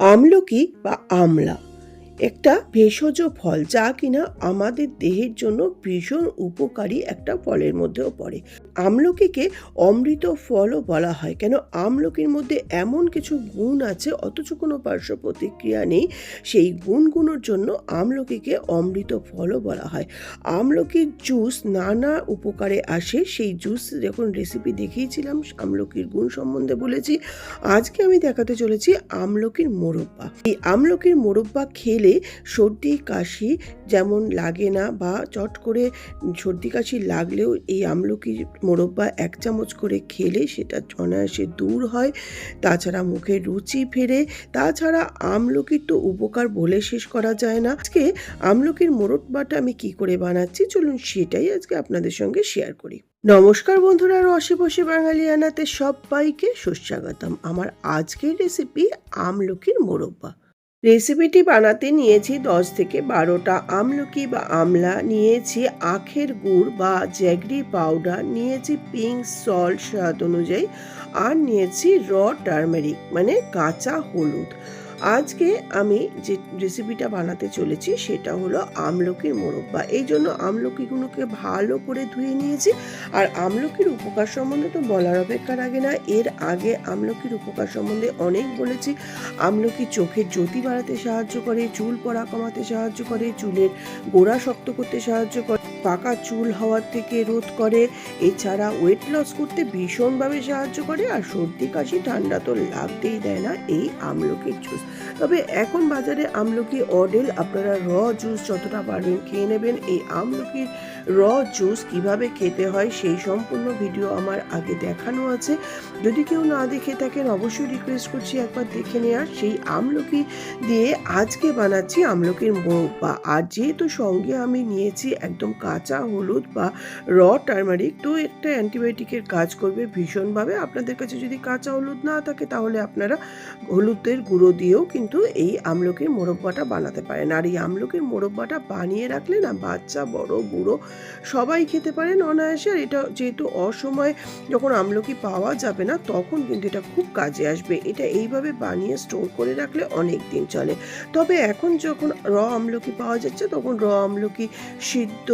আমলকি বা আমলা। একটা ভেষজ ফল যা কিনা আমাদের দেহের জন্য ভীষণ উপকারী একটা ফলের মধ্যেও পড়ে। আমলকিকে অমৃত ফলও বলা হয়। কেন আমলকির মধ্যে এমন কিছু গুণ আছে? অথচ কোনো পার্শ্ব প্রতিক্রিয়া নেই। সেই গুণগুলোর জন্য আমলকিকে অমৃত ফলও বলা হয়। আমলকির জুস নানা উপকারে আসে। সেই জুস যখন রেসিপি দেখিয়েছিলাম, আমলকির গুণ সম্বন্ধে বলেছি, আজকে আমি দেখাতে চলেছি আমলকির মোরব্বা। এই আমলকির মোরব্বা খেলে সর্দি, কাশি যেমন লাগে না বা চট করে সর্দি কাশি লাগলেও এই আমলকির মোরব্বা এক চামচ করে খেলে সেটা অনায়াসে দূর হয়। তাছাড়া মুখে রুচি ফেরে, তাছাড়া আমলকির তো উপকার বলে শেষ করা যায় না। আজকে আমলকির মোরব্বাটা আমি কি করে বানাচ্ছি চলুন সেটাই আজকে আপনাদের সঙ্গে শেয়ার করি। নমস্কার বন্ধুরা রসে বসে বাঙালিয়ানাতে সবাইকে সুস্বাগতম। আমার আজকের রেসিপি আমলকির মোরব্বা। রেসিপিটি বানাতে নিয়েছি দশ থেকে বারোটা আমলকি বা আমলা, নিয়েছি আখের গুড় বা জ্যাগরি পাউডার, নিয়েছি পিঙ্ক সল্ট স্বাদ অনুযায়ী, আর নিয়েছি র টার্মেরিক মানে কাঁচা হলুদ। আজকে আমি যে রেসিপিটা বানাতে চলেছি সেটা হলো আমলকির মোরব্বা। এই জন্য আমলকিগুলোকে ভালো করে ধুয়ে নিয়েছি। আর আমলকির উপকার সম্বন্ধে তো বলার অপেক্ষা রাখে না। এর আগে আমলকির উপকার সম্বন্ধে অনেক বলেছি। আমলকি চোখের জ্যোতি বাড়াতে সাহায্য করে, চুল পড়া কমাতে সাহায্য করে, চুলের গোড়া শক্ত করতে সাহায্য করে। পাকা চুল হওয়ার থেকে রোধ করে। এছাড়া ওয়েট লস করতে ভীষণভাবে সাহায্য করে আর সর্দি, কাশি, ঠান্ডা তো লাগতেই দেয় না এই আমলকির জুস তবে এখন বাজারে আমলকি অডেল, আপনারা র জুস যতটা পারবেন খেয়ে নেবেন। এই আমলকির র জুস কীভাবে খেতে হয় সেই সম্পূর্ণ ভিডিও আমার আগে দেখানো আছে। যদি কেউ না দেখে থাকেন, অবশ্যই রিকোয়েস্ট করছি একবার দেখে নেওয়ার সেই আমলকি দিয়ে আজকে বানাচ্ছি আমলকির মোরব্বা আর যেহেতু সঙ্গে আমি নিয়েছি একদম কাঁচা হলুদ বা র টার্মারিক, তো একটা অ্যান্টিবায়োটিকের কাজ করবে ভীষণভাবে। আপনাদের কাছে যদি কাঁচা হলুদ না থাকে, তাহলে আপনারা হলুদের গুঁড়ো দিয়েও কিন্তু এই আমলকির মোরব্বাটা বানাতে পারেন। আর এই আমলকির মোরব্বাটা বানিয়ে রাখলে না, বাচ্চা বড়, বুড়ো সবাই খেতে পারেন অনায়াসে, আর এটা যেহেতু অসময় যখন আমলকি পাওয়া যাবে না, তখন কিন্তু এটা খুব কাজে আসবে। এটা এইভাবে বানিয়ে স্টোর করে রাখলে অনেক দিন চলে। তবে এখন যখন র আমলকি পাওয়া যাচ্ছে, তখন র আমলকি সিদ্ধ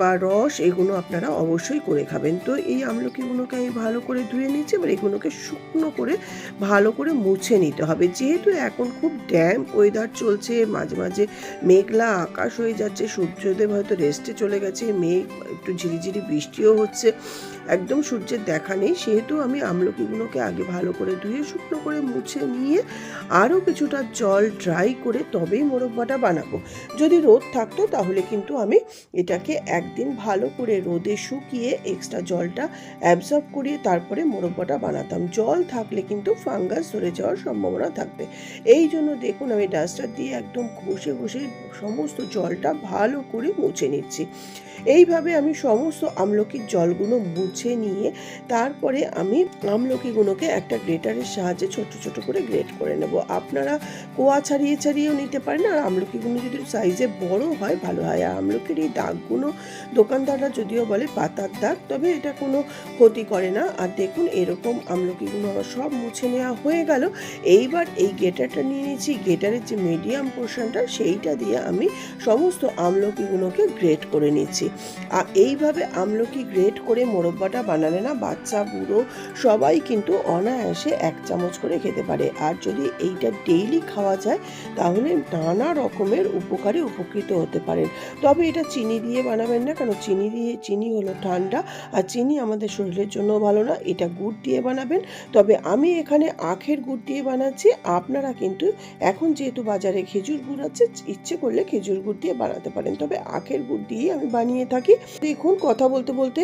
বা রস এগুলো আপনারা অবশ্যই করে খাবেন। তো এই আমলকিগুলোকে আমি ভালো করে ধুয়ে নিচ্ছি এবার এগুলোকে শুকনো করে ভালো করে মুছে নিতে হবে। যেহেতু এখন খুব ড্যাম্প ওয়েদার চলছে, মাঝে মাঝে মেঘলা আকাশ হয়ে যাচ্ছে, সূর্যদেব হয়তো রেস্টে চলে গেছে মেঘ একটু ঝিরিঝিরি বৃষ্টিও হচ্ছে। একদম সূর্যের দেখা নেই, সেহেতু আমি আমলকিগুলোকে আগে ভালো করে ধুয়ে, শুকনো করে মুছে নিয়ে আরও কিছুটা জল ড্রাই করে তবেই মোরব্বাটা বানাবো। যদি রোদ থাকতো তাহলে কিন্তু আমি এটাকে একদিন ভালো করে রোদে শুকিয়ে এক্সট্রা জলটা অ্যাবজর্ব করিয়ে তারপরে মোরব্বাটা বানাতাম। জল থাকলে কিন্তু ফাঙ্গাস ধরে যাওয়ার সম্ভাবনা থাকবে। এই জন্য দেখুন আমি ডাস্টার দিয়ে একদম ঘষে ঘষে সমস্ত জলটা ভালো করে মুছে নিচ্ছি। এইভাবে আমি সমস্ত আমলকির জলগুলো মুছে নিয়ে তারপরে আমি আমলকিগুলোকে একটা গ্রেটারের সাহায্যে ছোট ছোট করে গ্রেট করে নেব। আপনারা কোয়া ছাড়িয়ে ছাড়িয়েও নিতে পারেন আর আমলকিগুলো যদি সাইজে বড় হয়, ভালো হয়। আর আমলকির এই দাগগুলো দোকানদাররা যদিও বলে পাতার দাগ, তবে এটা কোনো ক্ষতি করে না। আর দেখুন, এরকম আমলকিগুলো আমার সব মুছে নেওয়া হয়ে গেল। এইবার এই গেটারটা নিয়ে নিয়েছি। গেটারের যে মিডিয়াম পোর্শনটা সেইটা দিয়ে আমি সমস্ত আমলকিগুলোকে গ্রেট করে নিচ্ছি। আর এইভাবে আমলকি গ্রেট করে মোরব্বাটা বানালে না বাচ্চা, বুড়ো সবাই কিন্তু অনায়াসে এক চামচ করে খেতে পারে। আর যদি এইটা ডেইলি খাওয়া যায়, তাহলে নানা রকমের উপকারে উপকৃত হতে পারেন। তবে এটা চিনি দিয়ে বানাবেন না, কারণ চিনি দিয়ে, চিনি হলো ঠান্ডা, আর চিনি আমাদের শরীরের জন্য ভালো না। এটা গুড় দিয়ে বানাবেন। তবে আমি এখানে আখের গুড় দিয়ে বানাচ্ছি। আপনারা কিন্তু এখন যেহেতু বাজারে খেজুর গুড় আছে, ইচ্ছে করলে খেজুর গুড় দিয়ে বানাতে পারেন। তবে আখের গুড় দিয়ে আমি বানিয়ে থাকি। দেখুন, কথা বলতে বলতে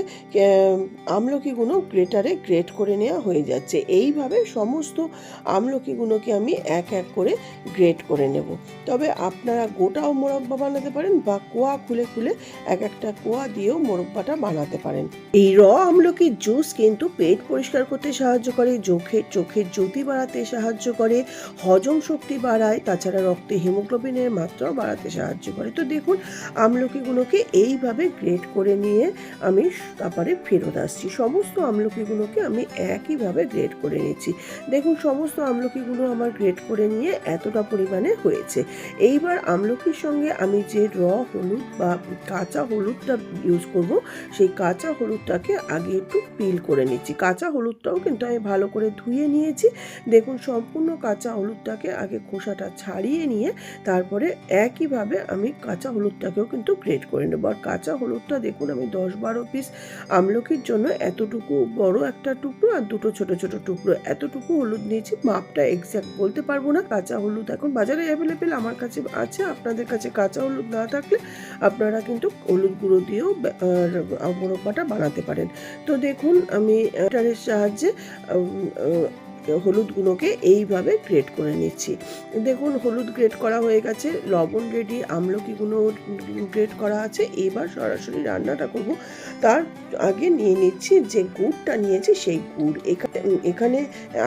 আমলকিগুলো গ্রেটারে গ্রেট করে নেওয়া হয়ে যাচ্ছে। এইভাবে সমস্ত আমলকিগুলোকে আমি এক এক করে গ্রেট করে নেব। তবে আপনারা গোটাও মোরব্বা বানাতে পারেন বা কোয়া খুলে খুলে এক একটা কোয়া দিয়েও মোরব্বাটা বানাতে পারেন। এই র আমলকির জুস কিন্তু পেট পরিষ্কার করতে সাহায্য করে চোখের চোখের জ্যোতি বাড়াতে সাহায্য করে, হজম শক্তি বাড়ায়, তাছাড়া রক্তে হিমোগ্লোবিনের মাত্রাও বাড়াতে সাহায্য করে। তো দেখুন, আমলকিগুলোকে এইভাবে গ্রেট করে নিয়ে আমি তারপরে ফেরত আসছি সমস্ত আমলকিগুলোকে আমি একইভাবে গ্রেড করে নিচ্ছি দেখুন, সমস্ত আমলকিগুলো আমার গ্রেড করে নিয়ে এতটা পরিমাণে হয়েছে। এইবার আমলকির সঙ্গে আমি যে র হলুদ বা কাঁচা হলুদটা ইউজ করব, সেই কাঁচা হলুদটাকে আগে একটু পিল করে নিচ্ছি। কাঁচা হলুদটাও কিন্তু আমি ভালো করে ধুয়ে নিয়েছি। দেখুন, সম্পূর্ণ কাঁচা হলুদটাকে আগে খোসাটা ছাড়িয়ে নিয়ে তারপরে একইভাবে আমি কাঁচা হলুদটাকেও কিন্তু গ্রেড করে নেব। আর কাঁচা হলুদটা দেখুন, আমি দশ বারো পিস আমলকির জন্য এতটুকু বড় একটা টুকরো আর দুটো ছোট ছোট টুকরো। এতটুকু হলুদ নিয়েছি, মাপটা এক্স্যাক্ট বলতে পারব না। কাঁচা হলুদ এখন বাজারে অ্যাভেলেবেল আমার কাছে আছে, আপনাদের কাছে কাঁচা হলুদ না থাকলে আপনারা কিন্তু হলুদ গুঁড়ো দিয়েও মোরব্বাটা বানাতে পারেন। তো দেখুন, আমি এটারের সাহায্যে হলুদগুলোকে এইভাবে গ্রেড করে নিচ্ছি। দেখুন, হলুদ গ্রেড করা হয়ে গেছে, লবণ রেডি আমলকিগুলো গ্রেড করা আছে। এবার সরাসরি রান্নাটা করব। তার আগে নিয়ে নিচ্ছি যে গুড়টা নিয়েছি, সেই গুড়। এখানে এখানে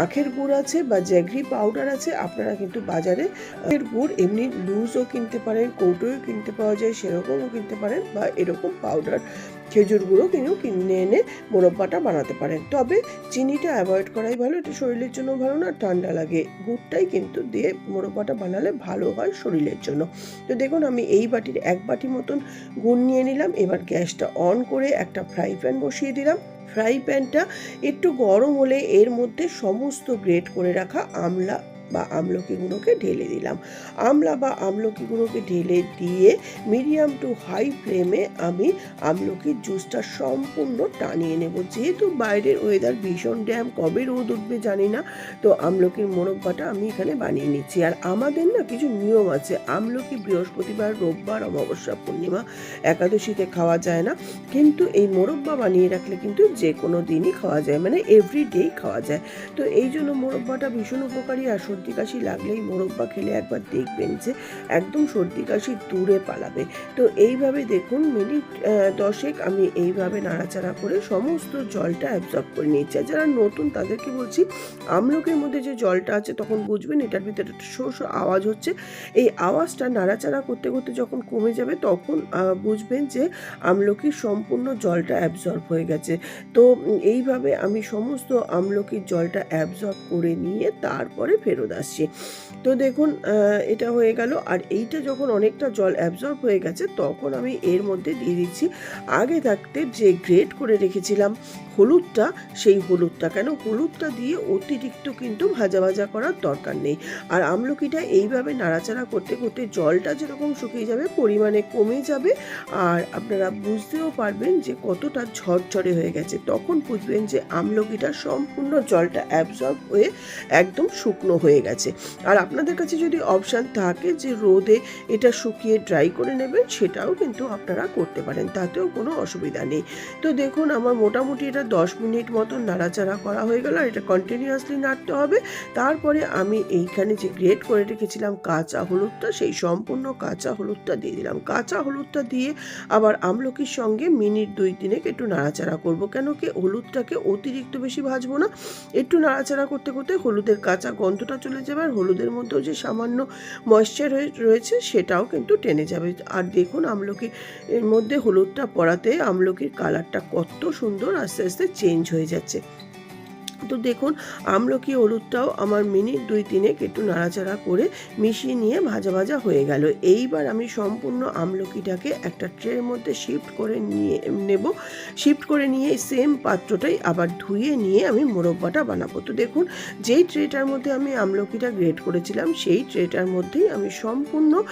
আখের গুড় আছে বা জ্যাগরি পাউডার আছে, আপনারা কিন্তু বাজারে আখের গুড়, এমনি লুজও কিনতে পারেন, কৌটোও কিনতে পাওয়া যায়, সেরকমও কিনতে পারেন বা এরকম পাউডার খেজুর গুঁড়ো কিনেও কিনে এনে মোরব্বাটা বানাতে পারেন। তবে চিনিটা অ্যাভয়েড করাই ভালো, এটা শরীরের জন্য ভালো না, ঠান্ডা লাগে। গুড়টাই কিন্তু দিয়ে মোরব্বাটা বানালে ভালো হয় শরীরের জন্য। তো দেখুন, আমি এই বাটির এক বাটি মতন গুড় নিয়ে নিলাম। এবার গ্যাসটা অন করে একটা ফ্রাই প্যান বসিয়ে দিলাম। ফ্রাই প্যানটা একটু গরম হলে এর মধ্যে সমস্ত গ্রেট করে রাখা আমলা বা আমলকিগুলোকে ঢেলে দিলাম। আমলা বা আমলকিগুলোকে ঢেলে দিয়ে মিডিয়াম টু হাই ফ্লেমে আমি আমলকির জুসটা সম্পূর্ণ টানিয়ে নেব। যেহেতু বাইরের ওয়েদার ভীষণ ড্যাম, কবে রোদ উঠবে জানি না। তো আমলকির মোরব্বাটা আমি এখানে বানিয়ে নিচ্ছি। আর আমাদের না কিছু নিয়ম আছে। আমলকি বৃহস্পতিবার, রোববার, অমাবস্যা, পূর্ণিমা একাদশীতে খাওয়া যায় না। কিন্তু এই মোরব্বা বানিয়ে রাখলে কিন্তু যে কোনো দিনই খাওয়া যায়। মানে এভরি ডেই খাওয়া যায়। তো এই জন্য মোরব্বাটা ভীষণ উপকারী। আর সর্দি কাশি লাগলেই মোরব্বা খেলে একবার দেখবেন যে একদম সর্দি কাশি দূরে পালাবে। তো এইভাবে দেখুন, মিনিট দশেক আমি এইভাবে নাড়াচাড়া করে সমস্ত জলটা অ্যাবজর্ব করে নিয়েছি। যারা নতুন, তাদেরকে বলছি, আমলকের মধ্যে যে জলটা আছে তখন বুঝবেন, এটার ভিতরে একটা শো শো আওয়াজ হচ্ছে। এই আওয়াজটা নাড়াচাড়া করতে করতে যখন কমে যাবে, তখন বুঝবেন যে আমলকির সম্পূর্ণ জলটা অ্যাবজর্ব হয়ে গেছে। তো এইভাবে আমি সমস্ত আমলকির জলটা অ্যাবজর্ব করে নিয়ে তারপরে ফেরত আসছি। তো দেখুন এটা হয়ে গেল। আর এইটা যখন অনেকটা জল অ্যাবজর্ব হয়ে গেছে, তখন আমি এর মধ্যে দিয়ে দিচ্ছি আগে থাকতে যে গ্রেট করে রেখেছিলাম হলুদটা, সেই হলুদটা। কেন? হলুদটা দিয়ে অতিরিক্ত কিন্তু ভাজা ভাজা করার দরকার নেই। আর আমলকিটা এইভাবে নাড়াচাড়া করতে করতে জলটা যেরকম শুকিয়ে যাবে, পরিমাণে কমে যাবে। আর আপনারা বুঝতেও পারবেন যে কতটা ঝরঝরে হয়ে গেছে। তখন বুঝবেন যে আমলকিটা সম্পূর্ণ জলটা অ্যাবজর্ব হয়ে একদম শুকনো হয়ে গেছে। আর আপনাদের কাছে যদি অপশান থাকে যে রোদে এটা শুকিয়ে ড্রাই করে নেবেন, সেটাও কিন্তু আপনারা করতে পারেন, তাতেও কোনো অসুবিধা নেই। তো দেখুন, আমার মোটামুটি এটা দশ মিনিট মতন নাড়াচাড়া করা হয়ে গেল, আর এটা কন্টিনিউয়াসলি নাড়তে হবে। তারপরে আমি এইখানে যে গ্রেট করে রেখেছিলাম কাঁচা হলুদটা, সেই সম্পূর্ণ কাঁচা হলুদটা দিয়ে দিলাম। কাঁচা হলুদটা দিয়ে আবার আমলকির সঙ্গে মিনিট দুই তিনেক একটু নাড়াচাড়া করব, কেন কি হলুদটাকে অতিরিক্ত বেশি ভাজবো না। একটু নাড়াচাড়া করতে করতে হলুদের কাঁচা গন্ধটা চলে যাবে আর হলুদের মধ্যেও যে সামান্য ময়েশ্চার রয়েছে সেটাও কিন্তু টেনে যাবে। আর দেখুন আমলকি এর মধ্যে হলুদটা পড়াতে আমলকির কালারটা কত সুন্দর আস্তে আস্তে চেঞ্জ হয়ে যাচ্ছে। তো দেখুন, আমলকি, হলুদটাও আমার মিনিট দুই তিনেক একটু নাড়াচাড়া করে মিশিয়ে নিয়ে ভাজা ভাজা হয়ে গেল। এইবার আমি সম্পূর্ণ আমলকিটাকে একটা ট্রের মধ্যে শিফট করে নিয়ে, নেব। শিফট করে নিয়ে সেম পাত্রটাই আবার ধুয়ে নিয়ে আমি মোরব্বাটা বানাবো। তো দেখুন, যেই ট্রেটার মধ্যে আমি আমলকিটা গ্রেট করেছিলাম, সেই ট্রেটার মধ্যেই আমি সম্পূর্ণ,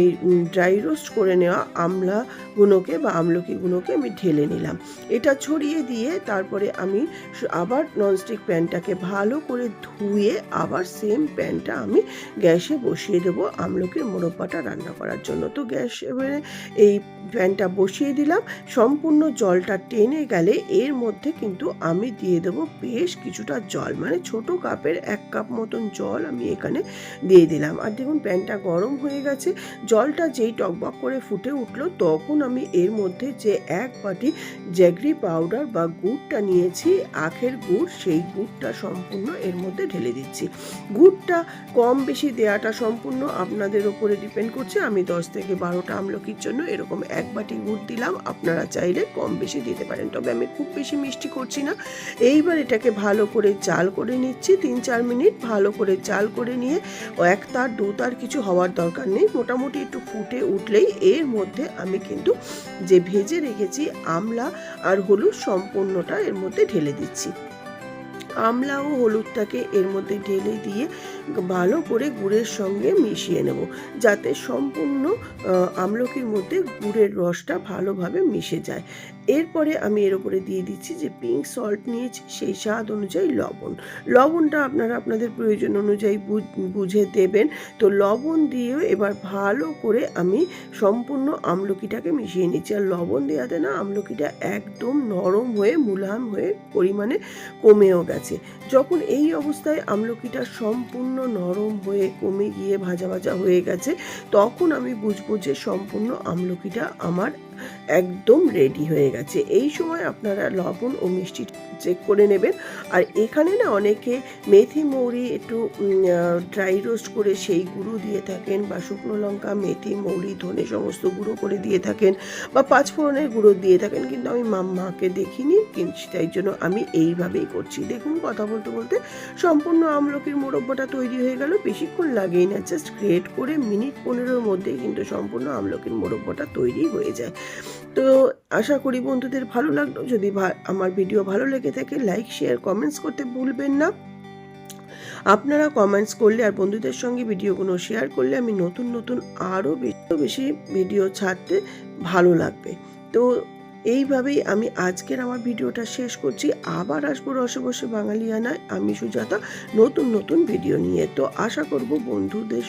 এই ড্রাই রোস্ট করে নেওয়া আমলাগুলোকে বা আমলকিগুলোকে আমি ঢেলে নিলাম। এটা ছড়িয়ে দিয়ে তারপরে আমি আবার আবার ননস্টিক প্যানটাকে ভালো করে ধুয়ে আবার সেম প্যানটা আমি গ্যাসে বসিয়ে দেবো আমলকির মোরব্বাটা রান্না করার জন্য। তো গ্যাস এবারে এই প্যানটা বসিয়ে দিলাম। সম্পূর্ণ জলটা টেনে গেলে এর মধ্যে কিন্তু আমি দিয়ে দেবো বেশ কিছুটা জল। মানে ছোট কাপের এক কাপ মতন জল আমি এখানে দিয়ে দিলাম। আর দেখুন প্যানটা গরম হয়ে গেছে। জলটা যেই টকবক করে ফুটে উঠল তখন আমি এর মধ্যে যে এক বাটি জ্যাগরি পাউডার বা গুড়টা নিয়েছি, আখের গুড়, সেই এই গুড়টা সম্পূর্ণ এর মধ্যে ঢেলে দিচ্ছি। গুড়টা কম বেশি দেওয়াটা সম্পূর্ণ আপনাদের ওপরে ডিপেন্ড করছে। আমি দশ থেকে বারোটা আমলকির জন্য এরকম এক বাটি গুড় দিলাম। আপনারা চাইলে কম বেশি দিতে পারেন। তবে আমি খুব বেশি মিষ্টি করছি না। এইবার এটাকে ভালো করে চাল করে নিচ্ছি। তিন চার মিনিট ভালো করে চাল করে নিয়ে এক তার, দু তার কিছু হওয়ার দরকার নেই। মোটামুটি একটু ফুটে উঠলেই এর মধ্যে আমি কিন্তু যে ভেজে রেখেছি আমলা আর হলুদ সম্পূর্ণটা এর মধ্যে ঢেলে দিচ্ছি। আমলা ও হলুদটাকে এর মধ্যে ঢেলে দিয়ে ভালো করে গুড়ের সঙ্গে মিশিয়ে নেব, যাতে সম্পূর্ণ আমলকির মধ্যে গুড়ের রসটা ভালোভাবে মিশে যায়। এরপরে আমি এর উপরে দিয়ে দিচ্ছি যে পিঙ্ক সল্ট নিয়েছি, সেই স্বাদ অনুযায়ী লবণ। লবণটা আপনারা আপনাদের প্রয়োজন অনুযায়ী বুঝ- দেবেন। তো লবণ দিয়েও এবার ভালো করে আমি সম্পূর্ণ আমলকিটাকে মিশিয়ে নিচ্ছি। আর লবণ দেওয়াতে না আমলকিটা একদম নরম হয়ে, মুলায়ম হয়ে পরিমাণে কমেও গেছে। যখন এই অবস্থায় আমলকিটা সম্পূর্ণ নরম হয়ে, কমে গিয়ে ভাজা ভাজা হয়ে গেছে, তখন আমি বুঝব যে সম্পূর্ণ আমলকিটা আমার একদম রেডি হয়ে গেছে। এই সময় আপনারা লবণ ও মিষ্টি চেক করে নেবেন। আর এখানে না অনেকে মেথি, মৌরি একটু ড্রাই রোস্ট করে সেই গুঁড়ো দিয়ে থাকেন বা শুকনো লঙ্কা, মেথি, মৌরি, ধনে সমস্ত গুঁড়ো করে দিয়ে থাকেন বা পাঁচফোড়নের গুঁড়ো দিয়ে থাকেন। কিন্তু আমি মা- মাকে দেখিনি, কিন্তু তাই জন্য আমি এইভাবেই করছি। দেখুন কথা বলতে বলতে সম্পূর্ণ আমলকির মোরব্বাটা তৈরি হয়ে গেল। বেশিক্ষণ লাগেই না জাস্ট গ্রেট করে মিনিট পনেরোর মধ্যেই কিন্তু সম্পূর্ণ আমলকির মোরব্বাটা তৈরি হয়ে যায়। তো আশা করি বন্ধুদের ভালো লাগল। যদি আমার ভিডিও ভালো লেগে থাকে লাইক শেয়ার কমেন্টস করতে ভুলবেন না। আপনারা কমেন্টস করলে আর বন্ধুদের সঙ্গে ভিডিওগুলো শেয়ার করলে আমি নতুন নতুন আরও বেশি ভিডিও ছাড়তে ভালো লাগবে। তো এইভাবেই আমি আজকের আমার ভিডিওটা শেষ করছি। আবার আসব রসে বসে বাঙালিয়ানায়। আমি সুজাতা, নতুন নতুন ভিডিও নিয়ে। তো আশা করব বন্ধুদের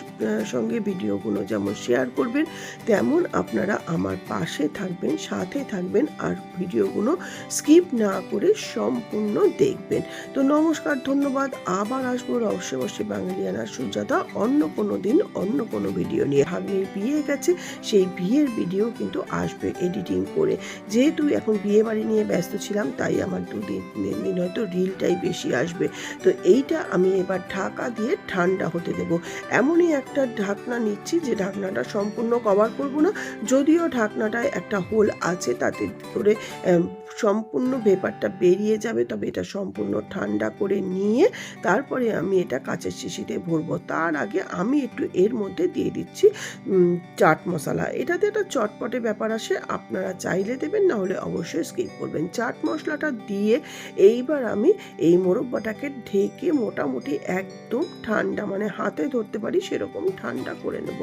সঙ্গে ভিডিওগুলো যেমন শেয়ার করবেন, তেমন আপনারা আমার পাশে থাকবেন, সাথে থাকবেন, আর ভিডিওগুলো স্কিপ না করে সম্পূর্ণ দেখবেন। তো নমস্কার, ধন্যবাদ। আবার আসব রহস্য বসে বাঙালিয়ানা সুজাতা, অন্য কোনো দিন, অন্য কোনো ভিডিও নিয়ে। ভাগ্নের বিয়ে গেছে, সেই বিয়ের ভিডিও কিন্তু আসবে এডিটিং করে। যেহেতু এখন বিয়ে বাড়ি নিয়ে ব্যস্ত ছিলাম, তাই আমার দুদিন তিন দিন হয়তো রিলটাই বেশি আসবে। তো এইটা আমি এবার ঢাকা দিয়ে ঠান্ডা হতে দেব। এমনই একটা ঢাকনা নিচ্ছি যে ঢাকনাটা সম্পূর্ণ কভার করব না, যদিও ঢাকনাটায় একটা হোল আছে, তাতে করে সম্পূর্ণ ভেপারটা বেরিয়ে যাবে, তবে এটা সম্পূর্ণ ঠান্ডা করে নিয়ে তারপরে আমি এটা কাঁচের শিশিতে ভরবো। তার আগে আমি একটু এর মধ্যে দিয়ে দিচ্ছি চাট মশলা। এটাতে একটা চটপটে ব্যাপার আসে, আপনারা চাইলে দেবেন না হলে অবশ্যই স্কিপ করবেন। চাট মশলাটা দিয়ে এইবার আমি এই মোরব্বাটাকে ঢেকে মোটামুটি একদম ঠান্ডা মানে হাতে ধরতে পারি সেরকম ঠান্ডা করে নেব।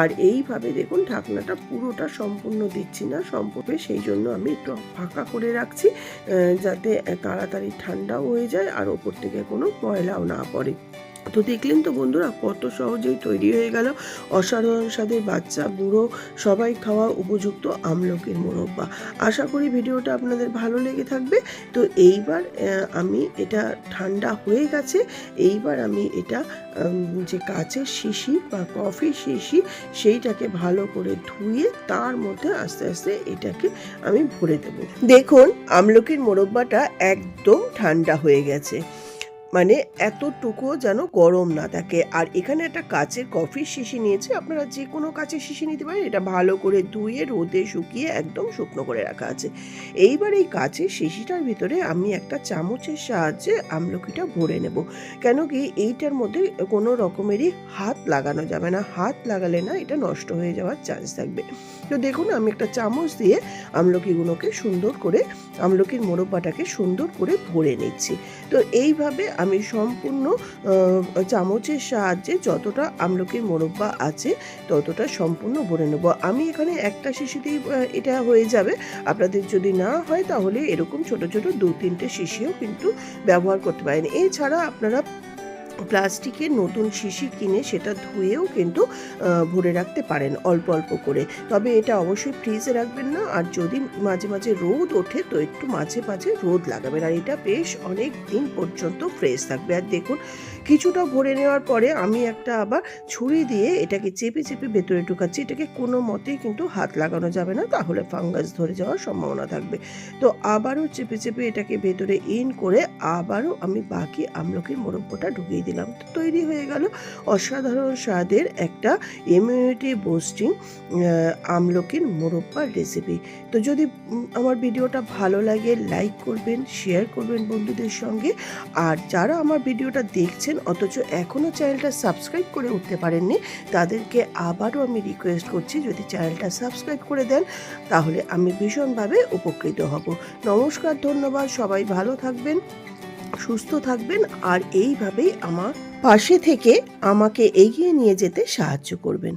আর এইভাবে দেখুন ঢাকনাটা পুরোটা সম্পূর্ণ দিচ্ছি না, সম্পূর্ণ সেই জন্য আমি একটু ফাঁকা করে রাখছি যাতে তাড়াতাড়ি ঠান্ডাও হয়ে যায় আর ওপর থেকে কোনো ময়লাও না পড়ে। তো দেখলেন তো বন্ধুরা, কত সহজেই তৈরি হয়ে গেল। অসাধারণ স্বাদের বাচ্চা বুড়ো সবাই খাওয়া উপযুক্ত আমলকির মোরব্বা। আশা করি ভিডিওটা আপনাদের ভালো লেগে থাকবে। তো এইবার আমি এটা ঠান্ডা হয়ে গেছে। এইবার আমি এটা যে কাচের শিশি বা কফি শিশি, সেইটাকে ভালো করে ধুয়ে তার মধ্যে আস্তে আস্তে এটাকে আমি ভরে দেব। দেখুন, আমলকির মোরব্বাটা একদম ঠান্ডা হয়ে গেছে। মানে এতটুকুও যেন গরম না থাকে। আর এখানে একটা কাচের কফির শিশি নিয়েছে। আপনারা যে কোনো কাচের শিশি নিতে পারেন। এটা ভালো করে ধুয়ে, রোদে শুকিয়ে একদম শুকনো করে রাখা আছে। এইবার এই কাচের শিশিটার ভিতরে আমি একটা চামচের সাহায্যে আমলকিটা ভরে নেব। কেন কি এইটার মধ্যে কোনো রকমেরই হাত লাগানো যাবে না। হাত লাগালে না এটা নষ্ট হয়ে যাওয়ার চান্স থাকবে। তো দেখুন, আমি একটা চামচ দিয়ে আমলকিগুলোকে সুন্দর করে, আমলকির মোরব্বাটাকে সুন্দর করে ভরে নিচ্ছি। তো এইভাবে আমি সম্পূর্ণ চামচের সাহায্যে যতটা আমলকির মোরব্বা আছে ততটা সম্পূর্ণ ভরে নেব। আমি এখানে একটা শিশিতেই এটা হয়ে যাবে। আপনাদের যদি না হয় তাহলে এরকম ছোট ছোট দু তিনটে শিশিও কিন্তু ব্যবহার করতে পারেন। এছাড়া আপনারা প্লাস্টিকের নতুন শিশি কিনে সেটা ধুয়েও কিন্তু ভরে রাখতে পারেন অল্প অল্প করে। তবে এটা অবশ্যই ফ্রিজে রাখবেন না, আর যদি মাঝে মাঝে রোদ ওঠে তো একটু মাঝে মাঝে রোদ লাগাবেন। আর এটা বেশ অনেক দিন পর্যন্ত ফ্রেশ থাকবে। আর দেখুন কিছুটা ভরে নেওয়ার পরে আমি একটা আবার ছুরি দিয়ে এটাকে চেপে চেপে ভেতরে ঢুকাচ্ছি। এটাকে কোনো মতেই কিন্তু হাত লাগানো যাবে না, তাহলে ফাঙ্গাস ধরে যাওয়ার সম্ভাবনা থাকবে। তো আবারও চেপে চেপে এটাকে ভেতরে ইন করে আবারও আমি বাকি আমলকির মোরব্বটা ঢুকিয়ে দিলাম। তো তৈরি হয়ে গেল অসাধারণ স্বাদের একটা ইমিউনিটি বুস্টিং আমলকির মোরব্বার রেসিপি তো যদি আমার ভিডিওটা ভালো লাগে লাইক করবেন শেয়ার করবেন বন্ধুদের সঙ্গে। আর যারা আমার ভিডিওটা দেখছেন অথচ এখনও চ্যানেলটা সাবস্ক্রাইব করে উঠতে পারেননি। তাদেরকে আবারও আমি রিকোয়েস্ট করছি, যদি চ্যানেলটা সাবস্ক্রাইব করে দেন, তাহলে আমি ভীষণভাবে উপকৃত হব। নমস্কার, ধন্যবাদ, সবাই ভালো থাকবেন, সুস্থ থাকবেন, আর এইভাবেই আমার পাশে থেকে আমাকে এগিয়ে নিয়ে যেতে সাহায্য করবেন।